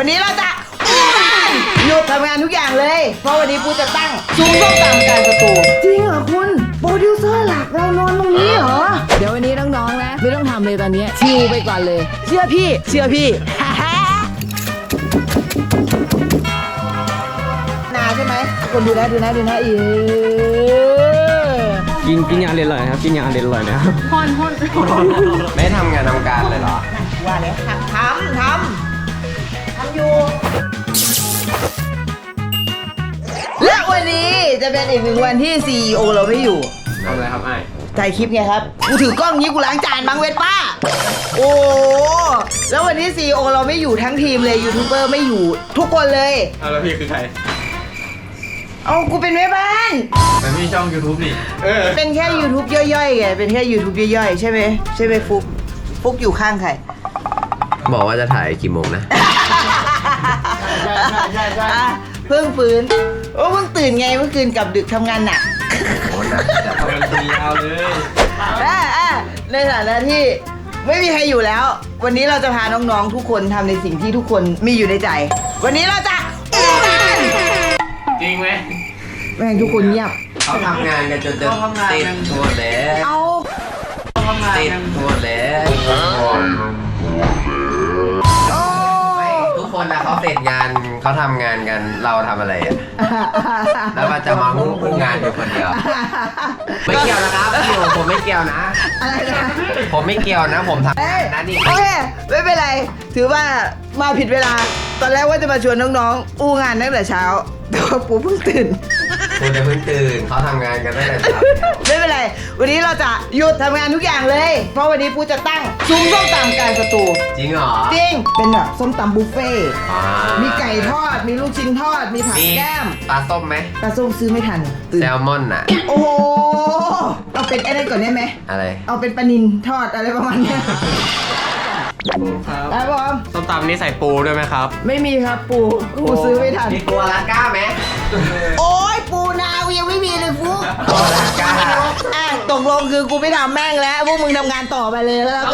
วันนี้เราจะหยุดทำงานทุกอย่างเลย เพราะวันนี้ปูจะตั้งซุ้มส้มตำกลารสตูจริงเหรอคุณโปรดิวเซอร์หลักเรานอนตรงนี้เหรอ เดี๋ยววันนี้น้องๆนะ ไม่ต้องทำเลยตอนนี้ชิลไปก่อนเลย เชื่อพี่ เชื่อพี่ นาใช่ไหมคนดูนะดูนะดูนะอีกินกินยาเรียนอร่อยนะครับกินยาเรียนอร่อยนะครับ ไม่ทำงานทำการเลยเหรอ ว่าแล้วทำทำทำทำ อยู่ และวันนี้จะเป็นอีกหนึ่งวันที่ CEO เราไม่อยู่ ทำอะไรครับไอ้ถ่ายคลิปไงครับ กูถือกล้องนี้กูล้างจานบ้างเวทป้า โอ้แล้ววันนี้ CEO เราไม่อยู่ทั้งทีมเลยยูทูบเบอร์ไม่อยู่ ทุกคนเลย เอาแล้วพี่คือใครเอากูเป็นแม่บ้าน แต่พี่ช่อง YouTube นี่ เออเป็นแค่ YouTube ย่อยๆไง เป็นแค่ YouTube ย่อยๆ ใช่ไหมใช่ไหมฟุก ฟุกอยู่ข้างใคร บอกว่าจะถ่ายกี่โมงนะ อะเพิ่งฟื้นโอ้เพิ่งตื่นไงเมื่อคืนกลับดึกทำงานหนัก โอ้นะจะทำกันตียาวเลย อะอะในฐานะที่ไม่มีใครอยู่แล้ว วันนี้เราจะพาน้องๆทุกคนทำในสิ่งที่ทุกคนมีอยู่ในใจ วันนี้เราจะอู้กันจริงไหมแม่งทุกคนเงียบ เขาทำงานกันจนจะติดตัวแล้วเอาติดตัวแล้วโอ้ไม่ทุกคนนะเขาเสร็จงาน เขาทำงานกันเราทำอะไรอะแล้วมันจะมามุ่งงานอยู่คนเดียว ไม่เกี่ยวนะครับพี่โอผมไม่เกี่ยวนะ อะไรนะ ผมไม่เกี่ยวนะ ผมทำเอ้ยงานนะนี่โอเคไม่เป็นไร ถือว่ามาผิดเวลา ตอนแรกว่าจะมาชวนน้องๆ อู้งานตั้งแต่เช้า แต่ว่าปูเพิ่งตื่น คุณจะเพิ่งตื่นเขาทำงานกันตั้งแต่เช้าไม่เป็นไร วันนี้เราจะหยุดทำงานทุกอย่างเลย เพราะวันนี้ปูจะตั้งซุ้มส้มตำกลารสตูจริงเหรอจริงเป็นแบบส้มตำบุฟเฟ่ต์อ่ามีไก่ทอด มีลูกชิ้นทอด มีผักมีแก้มปลาส้มไหมปลาส้มซื้อไม่ทันตื่นแซลมอนน่ะ โอ้โหเอาเป็นไอ้นั่นก่อนได้ไหม อะไร เอาเป็นปลานินทอดอะไรประมาณเนี้ยครับผมส้มตำนี่ใส่ปูด้วยไหมครับ ไม่มีครับปูปูซื้อไม่ทัน มีตัวลาก้าไหมโอ้ ยปูนาวยังไม่มีเลยฟุกตัวลาก้าอะตกลงคือกูไม่ทำแม่งแล้วพวกมึงทำงานต่อไปเลยแล้วกัน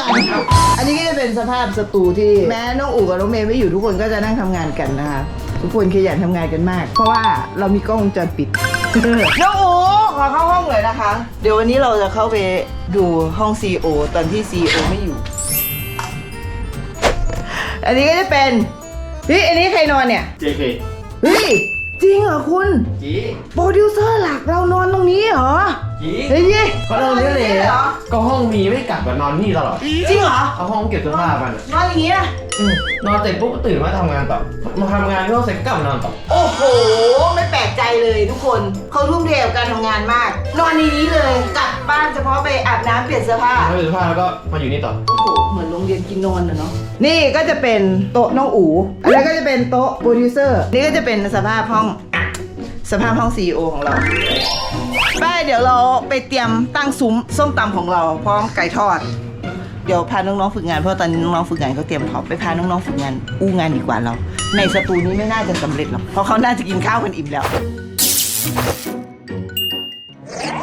อันนี้ก็จะเป็นสภาพสตูที่แม้น้องอู๋กับน้องเมย์ไม่อยู่ทุกคนก็จะนั่งทำงานกันนะคะทุกคนขยันทำงานกันมาก เพราะว่าเรามีกล้องวงจรปิด น้องอู๋ขอเข้าห้องเลยนะคะ เดี๋ยววันนี้เราจะเข้าไปดูห้อง CEO ตอนที่ CEO ไม่อยู่ อันนี้ก็จะเป็นเฮ้ยอันนี้ใครนอนเนี่ย JK เฮ้ย จริงเหรอคุณจีโปรดิวเซอร์หลักเรานอนตรงนี้เหรอจี เฮ้ยก็เราเนี่ยเลยเหรอก็ห้องมีไม่กลับมานอนที่ตลอดจริงเหรอเขาห้องเก็บเสื้อผ้ามันนอนอย่างนี้นะนอนเสร็จปุ๊บก็ตื่นมาทำงานต่อมาทำงานก็เสร็จก็กลับมานอนต่อโอ้โห ไม่แปลกใจเลยทุกคนเขาทุ่มเทกับการทำงานมาก นอนในนี้เลย กลับบ้านเฉพาะไปอาบน้ำเปลี่ยนเสื้อผ้าแล้วเปลี่ยนเสื้อผ้าแล้วก็มาอยู่นี่ต่อ โอ้โห เหมือนโรงเรียนกินนอนนะเนาะ นี่ก็จะเป็นโต๊ะน้องอูอันนี้ก็จะเป็นโต๊ะโปรดิวเซอร์ นี่ก็จะเป็นสภาพห้องอะ สภาพห้อง CEO ของเราไปเดี๋ยวเราไปเตรียมตั้งซุ้มส้มตำของเราพร้อมไก่ทอด เดี๋ยวพาน้องๆฝึกงานเพราะตอนนี้น้องๆฝึกงานเขาเตรียมพร้อมไปพาน้องๆฝึกงานอู้งานดีกว่าเรา ในสตูนี้ไม่น่าจะสำเร็จหรอกเพราะเขาน่าจะกินข้าวกันอิ่มแล้ว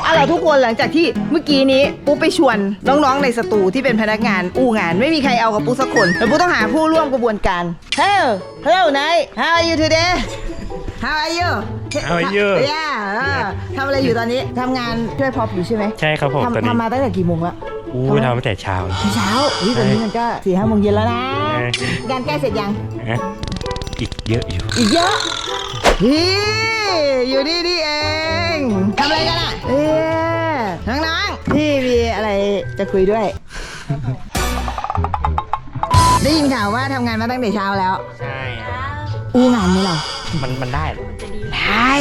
เอาล่ะทุกคนหลังจากที่เมื่อกี้นี้ปุ๊ไปชวนน้องๆในสตูที่เป็นพนักงานอู้งาน ไม่มีใครเอากับปุ๊สักคนแล้วปุ๊ต้องหาผู้ร่วมกระบวนการ Hello Hello Night How are you today How are you How are you? Yeah ทำอะไรอยู่ตอนนี้ทำงานช่วยพอปอยู่ใช่ไหมใช่ครับผมตอนทำนี้ทำมาตั้งแต่กี่โมงละอู้ทำตั้งแต่เช้า เช้าอุ้ยตอนนี้มันก็สี่ห้าโมงเย็นแล้วนะ เออ งานใกล้เสร็จยัง นะอีกเยอะอยู่ อีกเยอะฮีอยู่นี่นี่เองทำอะไรกันอะ เอ๊ะน้องๆพี่มีอะไรจะคุยด้วย ได้ยินข่าวว่าทำงานมาตั้งแต่เช้าแล้ว ใช่ อู้งานไหมเรามันมันได้เหรอได้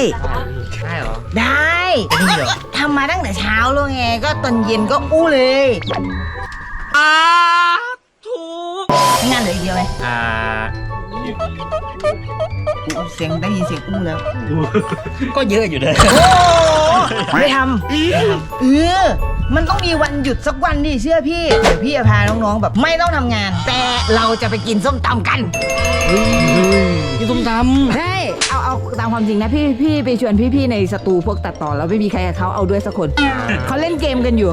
ได้เหรอได้ก็ทำมาตั้งแต่เช้าแล้วไงก็ตอนเย็นก็อู้เลยอ่าถูกงานเหลืออีกเดียวไหมอ่าอู้ เสียงได้ยินเสียงอู้แล้ว ก็เยอะอยู่เลยโอ้ไม่ทำเออ มันต้องมีวันหยุดสักวันดิเชื่อพี่เดี๋ยวพี่จะพาน้องๆแบบไม่ต้องทำงาน แต่เราจะไปกินส้มตำกัน กินส้มตใช่เอาเอาตามความจริงนะพี่พี่ไปชวนพี่ๆในสตูพวกตัดต่อแล้วไม่มีใครกับเขาเอาด้วยสักคนเขาเล่นเกมกันอยู่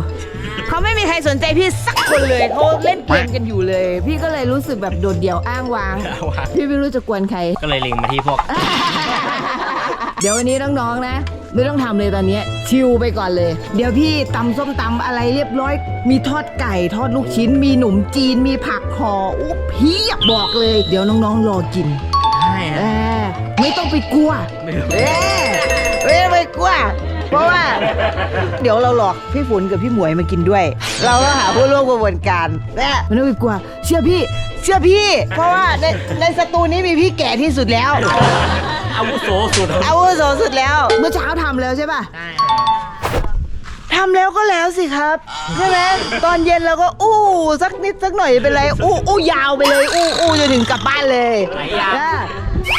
เขาไม่มีใครสนใจพี่สักคนเลยเขาเล่นเกมกันอยู่เลย พี่ก็เลยรู้สึกแบบโดดเดี่ยวอ้างว้าง พี่ไม่รู้จะกวนใคร ก็เลยเล็งมาที่พวก เดี๋ยววันนี้น้องๆนะ ไม่ต้องทำเลยตอนนี้ชิลไปก่อนเลย เดี๋ยวพี่ตำส้มตำอะไรเรียบร้อย มีทอดไก่ทอดลูกชิ้น มีหนุ่มจีนมีผักห่ออุ๊บเพียบบอกเลย เดี๋ยวน้องๆรอกิน ใช่เอฮะอไม่ต้องไปกลัวไม่รู้เออไม่ต้องไปกลัว เพราะว่า เดี๋ยวเราหลอกพี่ฝนกับพี่หมวยมากินด้วย เราก็หาผู้ร่วมกระบวนการนะไม่ต้องไปกลัว เชื่อพี่ เชื่อพี่ เพราะว่าในในสตูนี้มีพี่แก่ที่สุดแล้ว อาวุโสสุดอาวุโสสุดแล้ว เมื่อเช้าทำแล้วใช่ป่ะใช่ทำแล้วก็แล้วสิครับใช่ไหมตอนเย็นเราก็อู้สักนิดสักหน่อยเป็นไร อู้อู้ยาวไปเลย อู้อู้จนถึงกลับบ้านเลยนะ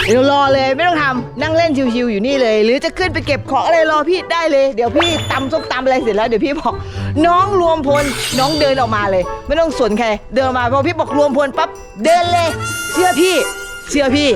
เดี๋ยวรอเลยไม่ต้องทำนั่งเล่นชิวๆอยู่นี่เลย หรือจะขึ้นไปเก็บของอะไรรอพี่ได้เลย เดี๋ยวพี่ตำส้มตำอะไรเสร็จแล้วเดี๋ยวพี่บอก น้องรวมพลน้องเดินออกมาเลย ไม่ต้องสนใครเดินมาพอพี่บอกรวมพลปั๊บเดินเลย เชื่อพี่ เชื่อพี่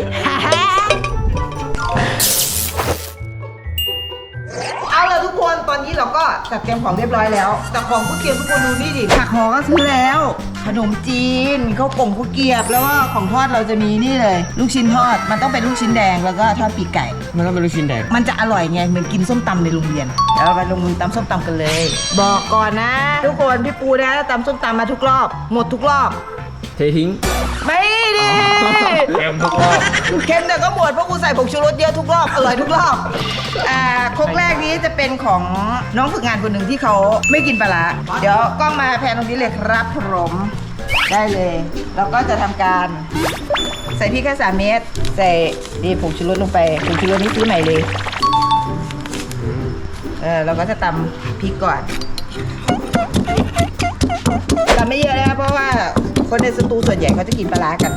เอาละทุกคนตอนนี้เราก็จัดเตรียมของเรียบร้อยแล้ว แต่ของผู้เกียบทุกคนดูนี่ดิผักหอก็ซื้อแล้ว ขนมจีนข้าวกล่องข้าวเกรียบ แล้วก็ของทอดเราจะมีนี่เลย ลูกชิ้นทอด มันต้องเป็นลูกชิ้นแดงแล้วก็ทอดปีกไก่ มันก็เป็นลูกชิ้นแดง มันจะอร่อยไงเหมือนกินส้มตำในโรงเรียนเดี๋ยวเราไปลงมือตำส้มตำกันเลย บอกก่อนนะ ทุกคนพี่ปูนะตำส้มตำมาทุกรอบ หมดทุกรอบ เททิ้งไม่ดี เค็มทุกรอบเค็มแต่ก็หมดเพราะกูใส่ผงชูรสเยอะทุกรอบอร่อยทุกรอบอ่าครกแรกนี้จะเป็นของน้องฝึกงานคนหนึ่งที่เขาไม่กินปลาร้าเดี๋ยวกล้องมาแพนตรงนี้เลยครับผมได้เลยเราก็จะทำการ ใส่พริกแค่สามเม็ดใส่ดีผงชูรสลงไปผงชูรสนี่ซื้อใหม่เลยเออเราก็จะตำพริกก่อนตำไม่เยอะนะครับเพราะว่าคนในสตูส่วนใหญ่เขาจะกินปลาร้ากัน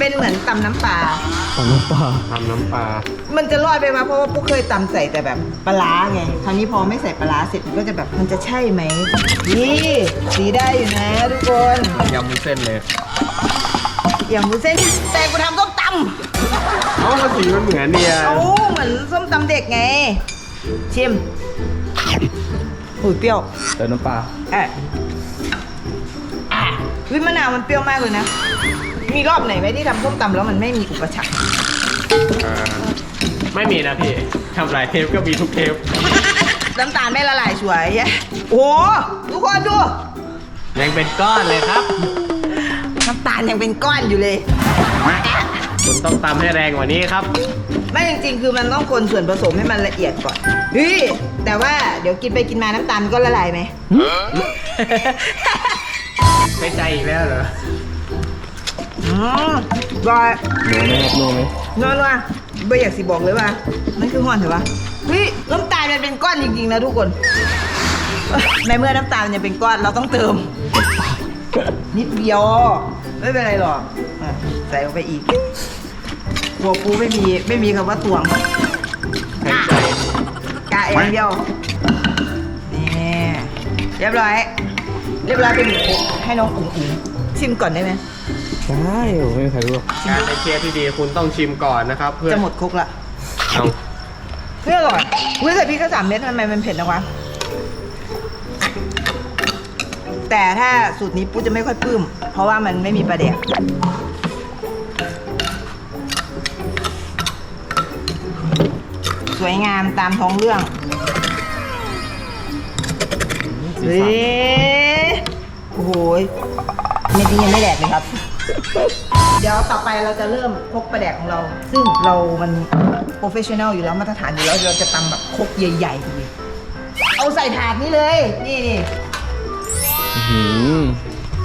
เป็นเหมือนตำน้ำปลาของน้ำปลาทำน้ำปลา มันจะรอดไปมาเพราะว่าปุ๊กเคยตำใส่แต่แบบปลาร้าไง คราวนี้พอไม่ใส่ปลาร้าเสร็จมันก็จะแบบมันจะใช่ไหม นี่สีได้อยู่นะทุกคนยำมุ้นเส้นเลย อย่างมูเส้นแต่กูทำส้มตเอ้ามันสีมันเหมือนเนี่ยำเอาเหมือนส้มตำเด็กไง ชิมหูยเปรี้ยว เติมน้ำปลาอะอะวิมะนาวมันเปรี้ยวมากเลยนะ มีรอบไหนไหมที่ทำส้มตำแล้วมันไม่มีอุปสรรคไม่มีนะพี่ทำหลายเทปก็มีทุกเทปน้ำตาลไม่ละลายสวยโอ้โหทุกคนดู ยังเป็นก้อนเลยครับน้ำตาลยังเป็นก้อนอยู่เลย คุณต้องตำให้แรงกว่านี้ครับ ไม่จริงๆ คือมันต้องคนส่วนผสมให้มันละเอียดก่อนเฮ้ยแต่ว่าเดี๋ยวกินไปกินมาน้ำตาลมันก็ละลายไหม ไม่ใจอีกแล้วเหรอ อืมรอยโนไหมครับโนไหมนอนว่ะไม่อยากสิบอกเลยว่านั่นคือห่อนเหรอวะเฮ้ยน้ำตาลมันเป็นก้อนจริงๆนะทุกคน ในเมื่อน้ำตาลมันยังเป็นก้อนเราต้องเติม นิดเดียว ไม่เป็นไรหรอกอะใส่ลงไปอีกหัวปูไม่มีไม่มีคำว่าตวงแข็งใจกะเองเดียว นี่เรียบร้อย เรียบร้อยเป็นหนึ่งคุกให้น้องอุ๋งอิงชิมก่อนได้ไหม ได้โอ้ไม่มีใครรู้การเป็นเชฟที่ดีคุณต้องชิมก่อนนะครับเพื่อจะหมดคุกละเอาเพื่ออร่อยเฮ้ยใส่พริกแค่สามเม็ดทำไมมันเผ็ดนะวะ แต่ถ้าสูตรนี้ปุ๊จะไม่ค่อยปลื้ม เพราะว่ามันไม่มีปลาแดกสวยงามตามท้องเรื่องเฮ้ยโอ้โหยเม็ดนี้ยังไม่แดกเลยครับ เดี๋ยวต่อไปเราจะเริ่มครกปลาแดกของเรา ซึ่งเรามันโปรเฟชชั่นแนลอยู่แล้วมาตรฐานอยู่แล้วเราจะตำแบบครกใหญ่ๆเลยเอาใส่ถาดนี้เลย นี่นี่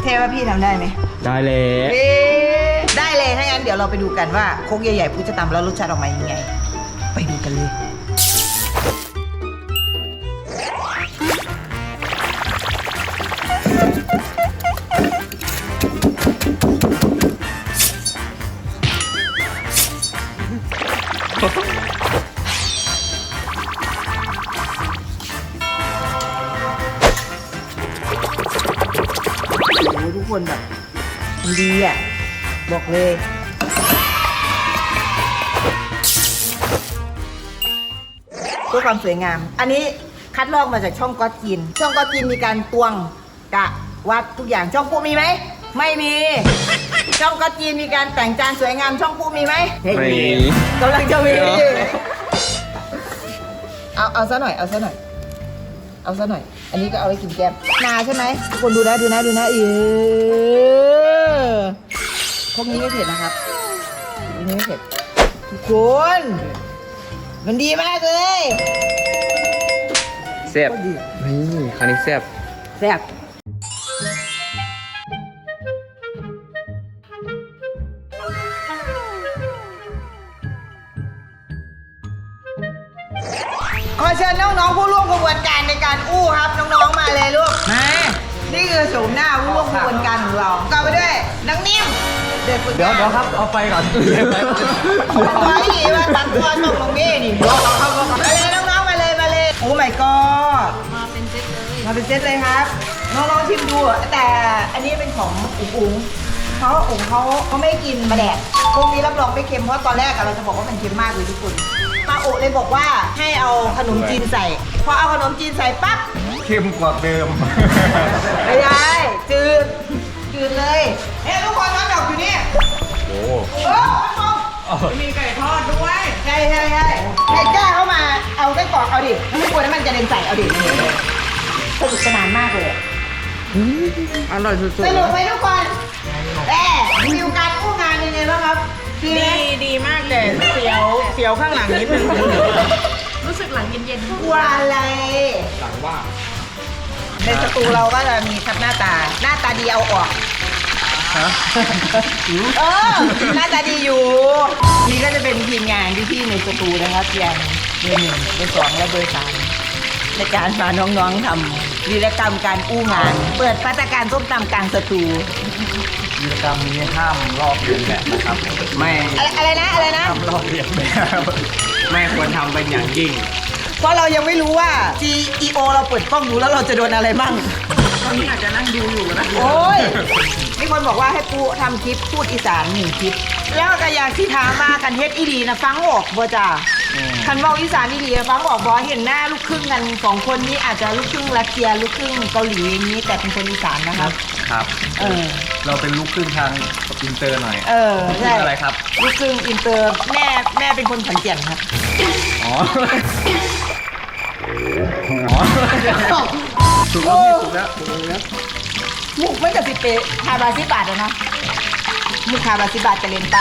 เทว่าพี่ทำได้ไหมได้เลยเอ๊ะได้เลยถ้างั้นเดี๋ยวเราไปดูกันว่าครกใหญ่ๆพูจะตำแล้วรสชาติออกมายังไง ไปดูกันเลย คนแบบมันดีอะ บอกเลย เพื่อความสวยงาม อันนี้คัดลอกมาจากช่องก๊อตจิน ช่องก๊อตจินมีการตวงกะวัดทุกอย่างช่องปูมีไหม ไม่มี ช่องก๊อตจินมีการแต่งจานสวยงามช่องปูมีไหมไม่มีกำลังจะมีเอาเอาซะหน่อยเอาซะหน่อยเอาซะหน่อย อันนี้ก็เอาไว้กินแก้มนาใช่ไหมทุกคนดูนะดูนะดูนะเออพวกนี้ไม่เผ็ดนะครับพวกนี้ไม่เผ็ดทุกคน มันดีมากเลยแซ่บนี่คราวนี้แซ่บแซ่บ คือโฉมหน้าผู้ร่วมกระบวนการของเรากลับไปด้วยนังนิ่มเด็กฝึกงานเดี๋ยวเดี๋ยวครับ เอาไฟก่อนตัวนี้ว่าตัดตัวส่งลงนี่ดิมาเลยน้องๆมาเลยมาเลยโอ้ my god มาเป็นเซตเลยมาเป็นเซตเลยครับน้องๆชิมดูแต่อันนี้เป็นของอุ๋งอุ๋งเขาอุ๋งเขาเขาไม่กินมาแดดพวกนี้รับรองไม่เค็มเพราะตอนแรกอะเราจะบอกว่ามันเค็มมากเลยทุกคนมาโอะเลยบอกว่าให้เอาขนมจีนใส่พอเอาขนมจีนใส่ปั๊บ เข้มกว่าเดิม ไม่ได้ จืด จืดเลยเฮ้ยทุกคนน้ำดอกอยู่นี่โอ้เออมีไก่ทอดด้วยใช่ใช่ใช่ใครกล้าเข้ามาเอาไส้กรอกเอาดิไม่กลัวน้ำมันจะเด็นใส่เอาดิสนุกสนานมากเลยอร่อยสุดๆสนุกไหมทุกคนแต่วิวการอู้งานยังไงบ้างครับดีไหมดีดีมากแต่เสียวเสียวข้างหลังนิดนึงรู้สึกหลังเย็นกลัวอะไรหลังว่า ในสตูเราก็จะมีครับหน้าตา หน้าตาดีเอาออก เออ หน้าตาดีอยู่ นี่ก็จะเป็นทีมงานที่พี่ในสตูนะครับอย่างเบอร์หนึ่งเบอร์สองและเบอร์สามในการพาน้องๆทำวีรกรรมการอู้งาน เปิดพัตตาการส้มตำกลางสตูกิจกรรมนี้ห้ามลอกเลียนแบบนะครับ ไม่อะไรอะไรนะอะไรนะห้ามลอกเลียนแบบไม่ควรทำเป็นอย่างยิ่งเพ ราะเรายังไม่รู้ว่า CEO เราเปิดกล้องดูแล้วเราจะโดนอะไรบ้างๆตอนนี้อาจจะนั่งดูอยู่นะโอ้ยมีคนบอกว่าให้ปูทำคลิปพูดอีสานหนึ่งคลิป แล้วก็อยากที่ถามมากันเฮ็ดอีดีนะฟังออกบ่จ้าคันเว่าอีสานอีดีนะฟังออกบ่เห็นหน้าลูกครึ่งกันสองคนนี้อาจจะลูกครึ่งรัสเซียลูกครึ่งเกาหลีอย่างนี้ แต่เป็นคนอีสานนะครับ ครับ เออ เราเป็นลูกครึ่งทางอินเตอร์หน่อยเออใช่อะไรครับ ลูกครึ่งอินเตอร์แม่แม่เป็นคนขอนแก่นครับ อ๋ออ๋อ ถูกแล้วพี่ถูกแล้วถูกแล้วมุกไม่กับสิเปคาบาซิบาทอะนะมุกคาบาซิบาทจะเล่นไป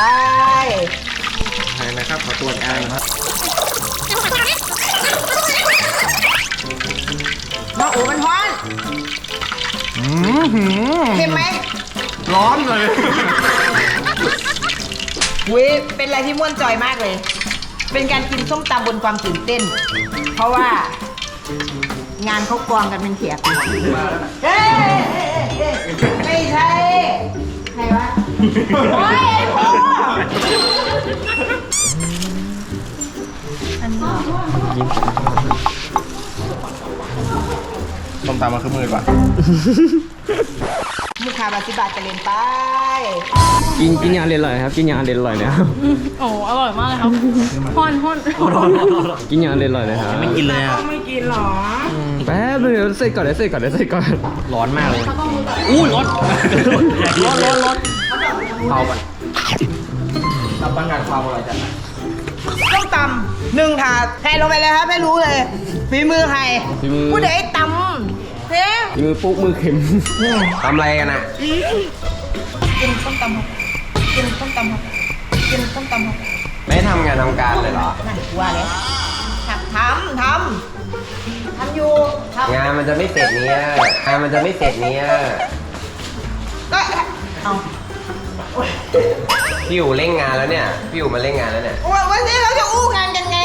ใช่นะครับขอตรวจงานนะครับมาโอ้มันฮ้อนอืมหืมเค็มไหมร้อนเลยเว้ยเป็นอะไรที่ม่วนจอยมากเลย เป็นการกินส้มตำบนความตื่นเต้น เพราะว่า งานเขากองกันเป็นเขียบเฮ้ยเฮ้ยเฮ้ยไม่ใช่ ใครวะ โอ้ยไอ้พ่อส้มตำมาคือมือก่อนมุคาบาซิบาจะเล่นไป กินกินอย่างอร่อยครับ กินอย่างอร่อยนะครับ โอ้อร่อยมากเลยครับฮ้อนฮ้อนกินอย่างอร่อยเลยครับไม่กินเลยอะไม่กินหรอ แป๊บเดี๋ยวเสร็จก่อนเดี๋ยวเสร็จก่อนเดี๋ยวเสร็จก่อนร้อนมากเลยอู้ร้อนร้อนร้อนร้อนเผาก่อนรับประกันความอร่อยจัดส้มตำหนึ่งถาดใครลงไปเลยครับไม่รู้เลยฝีมือใครฝีมือผู้ใดตำเฮ้ยมือปุ๊กมือเข็มทำอะไรกันอะกินส้มตำครับกินส้มตำครับกินส้มตำครับไม่ทำงานทำการเลยเหรอนั่นกลัวเลยทำทำทำ ทำอยู่ทำงานมันจะไม่เสร็จเนี้ยงานมันจะไม่เสร็จเนี้ยก็เอาพี่อยู่เร่งงานแล้วเนี่ยพี่อยู่มาเร่งงานแล้วเนี่ย วันวันนี้เราจะอู้งานกันไง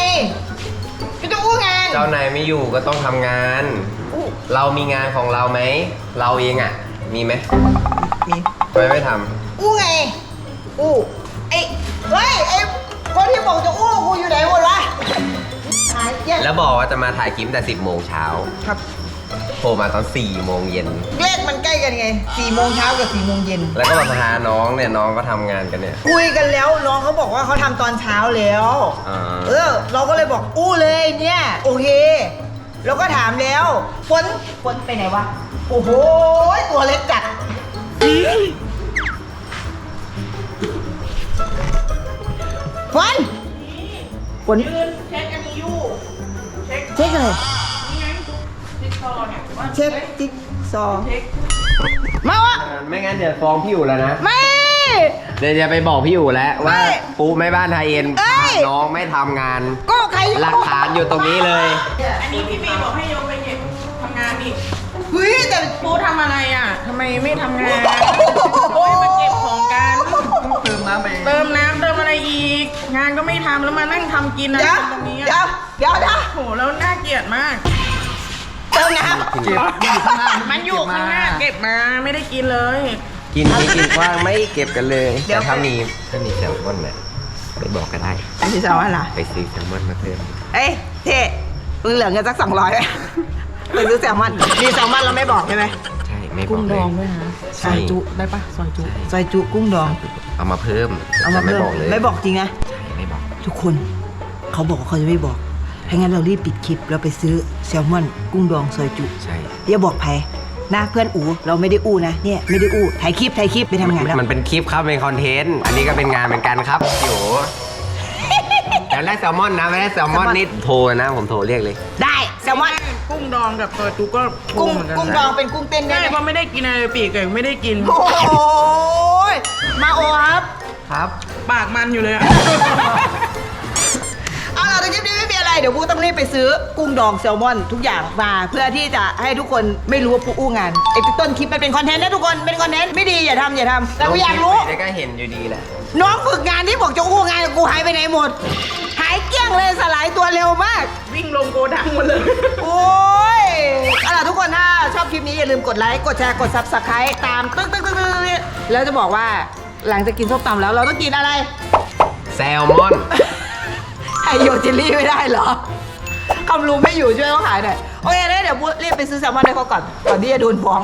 ก็จะอู้งานเจ้านายไม่อยู่ก็ต้องทำงาน อู้เรามีงานของเราไหม เราเองอะ มีไหมมีทำไมไม่ทอู้ไงอู้ แล้วบอกว่าจะมาถ่ายคลิปแต่ 10 โมงเช้าครับโผล่มาตอน 4 โมงเย็น เลขมันใกล้กันไงสี่โมงเช้ากับสี่โมงเย็น แล้วก็มาพาน้องเนี่ยน้องก็ทำงานกันเนี่ย คุยกันแล้วน้องเขาบอกว่าเขาทำตอนเช้าแล้ว อ่า เออ เราก็เลยบอกอู้เลยเนี่ย โอเคแล้วก็ถามแล้วฝนฝนไปไหนวะ โอ้โห ตัวเล็กจัด ฝนฝนยืนเช็คอันนี้อยู่ เช็คเช็คอะไรนี่ไงติ๊กซอว์เนี่ยว่าเช็คจิ๊กซอว์เช็คมาวะไม่งั้นเดี๋ยวฟ้องพี่อยู่แล้วนะ ไม่ เดี๋ยวจะไปบอกพี่อยู่แล้วว่าไม่ปูแม่บ้านไทยเอ็นเอ้ย น้องไม่ทำงาน ก็ใครหลักฐานอยู่ตรงนี้เลย อันนี้พี่บีบอกให้โยมไปเก็บทำงานอีกเฮ้ยแต่ปูทำอะไรอะทำไมไม่ทำงานไม่มาเก็บของกันเติมน้ำไปเติมน้ำเติมอะไรอีก งานก็ไม่ทำแล้วมานั่งทำกินอะไรเดี๋ยวตรงนี้เดี๋ยวอะ เดี๋ยวนะโหแล้วน่าเกลียดมาก เติมน้เก็บอยู่ข้างหน้ามันอยู่ข้างหน้าเก็บมาไม่ได้กินเลย กินที่กินกว้างไม่เก็บกันเลยแต่ถ้ามีถ้ามีแซลมอนเนี่ยไปบอกก็ได้ำอันที่สองอะไรไปซื้อแซลมอนมาเพิ่มเอ้ยเท่มึงเหลือเงินสักสองร้อยไปซื้อแซลมอนมีแซลมอนเราไม่บอกใช่ไหมใช่ไม่บอกเลยใช่ได้ปะซอยจุซอยจุกุ้งดอง เอามาเพิ่มเอามาไม่เพิ่มบอกเลยไม่บอกจริงนะใช่ไม่บอก ทุกคนเขาบอกว่าเขาจะไม่บอก ถ้างั้นเรารีบปิดคลิปแล้วไปซื้อแซลมอนกุ้งดองซอยจุใช่อย่าบอกใครนะเพื่อนอูเราไม่ได้อู้นะเนี่ยไม่ได้อู้ถ่ายคลิปถ่ายคลิปไปทำงานแล้วมันเป็นคลิปครับเป็นคอนเทนต์อันนี้ก็เป็นงานเหมือนกันครับอยู่แต่แรกแซลมอนนะไม่ได้แซลมอนนี่โทรนะผมโทรเรียกเลย ได้แซลมอนกุ้งดองกับซอยจุก็กุ้งเหมือนนกุ้งดองเป็นกุ้งเต้นได้ใช่ไหมเพราะไม่ได้กินอะไรปีกเลยไม่ได้กินโอ้ยมาโอครับครับ ปากมันอยู่เลย เดี๋ยวกูต้องรีบไปซื้อกุ้งดองแซลมอนทุกอย่างมาเพื่อที่จะให้ทุกคนไม่รู้ว่าปูอู้งานไอ้ต้นคลิปมันเป็นคอนเทนต์นะทุกคนเป็นคอนเทนต์ไม่ดีอย่าทำอย่าทำแต่กูอยากรู้เดี๋ยวก็เห็นอยู่ดีแหละ น้องฝึกงานที่บอกจะอู้งานกับกูหายไปไหนหมด หายเกลี้ยงเลยสลายตัวเร็วมาก วิ่งลงโกดังหมดเลย โอ้ยเอาล่ะทุกคนถ้าชอบคลิปนี้อย่าลืมกดไลค์กดแชร์กด subscribe ตามตึ๊กตึ๊กตึ๊กตึ๊กตึ๊กแล้วจะบอกว่าหลังจากกินส้มตำแล้วเราต้องกินอะไร แซลมอนไอโยเจลลี่ไม่ได้เหรอคำรู้ไม่อยู่ช่วยเขาขายหน่อยโอเคแล้เดี๋ยวพูดรีบไปซื้อแซลมอนให้เขาก่อนก่อนที่จะโดนฟ้อง